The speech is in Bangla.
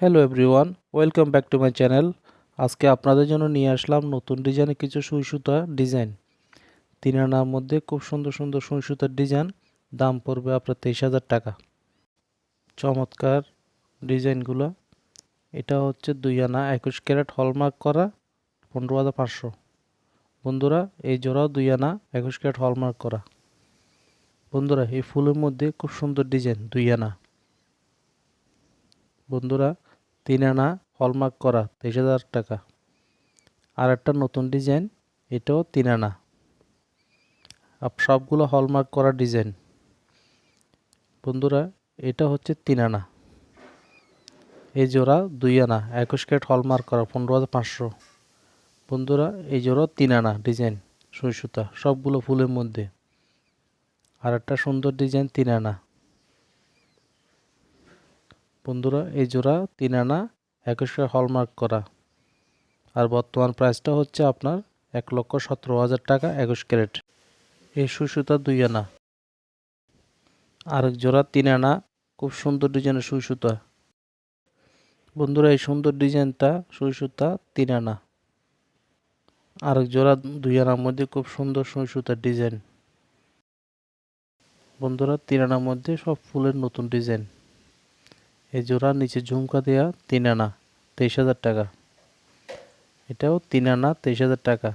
Hello everyone welcome back to my channel আজকে আপনাদের জন্য নিয়ে আসলাম নতুন ডিজাইনের কিছু সুই সুতা ডিজাইন তিন আনার মধ্যে খুব সুন্দর সুন্দর সুই সুতার ডিজাইন দাম পড়বে আপনার তেইশ হাজার টাকা। চমৎকার ডিজাইনগুলো এটা হচ্ছে দুই আনা একুশ ক্যারেট হলমার্ক করা পনেরো হাজার পাঁচশো। বন্ধুরা, এই জোড়াও দুই আনা একুশ ক্যারেট হলমার্ক করা। বন্ধুরা, এই ফুলের মধ্যে খুব সুন্দর ডিজাইন দুই আনা। বন্ধুরা তিন আনা হলমার্ক করা তেইশ হাজার টাকা। আর একটা নতুন ডিজাইন, এটাও তিন আনা। সবগুলো হলমার্ক করা ডিজাইন। বন্ধুরা, এটা হচ্ছে তিন আনা। এই জোড়া দুই আনা, একুশ কেট হলমার্ক করা, পনেরো হাজার পাঁচশো। বন্ধুরা, এই জোড়া তিন আনা ডিজাইন, সুই সুতা, সবগুলো ফুলের মধ্যে। আর একটা সুন্দর ডিজাইন, তিন আনা। বন্ধুরা, এই জোড়া তিন আনা, একুশ হলমার্ক করা। আর বর্তমান প্রাইসটা হচ্ছে আপনার এক লক্ষ সতেরো হাজার টাকা একুশ ক্যারেট। এই সুসুতা দুই আনা। আরেক জোড়া তিন আনা, খুব সুন্দর ডিজাইনের সুই সুতা বন্ধুরা, এই সুন্দর ডিজাইনটা সুই সুতা তিন আনা। আরেক জোড়া দুই আনার মধ্যে খুব সুন্দর সুই সুতার ডিজাইন। বন্ধুরা, তিন আনার মধ্যে সব ফুলের নতুন ডিজাইন। এই জোড়া নিচে ঝুমকা দেওয়া তিন আনা, তেইশ হাজার টাকা। এটাও তিন আনা, তেইশ হাজার টাকা।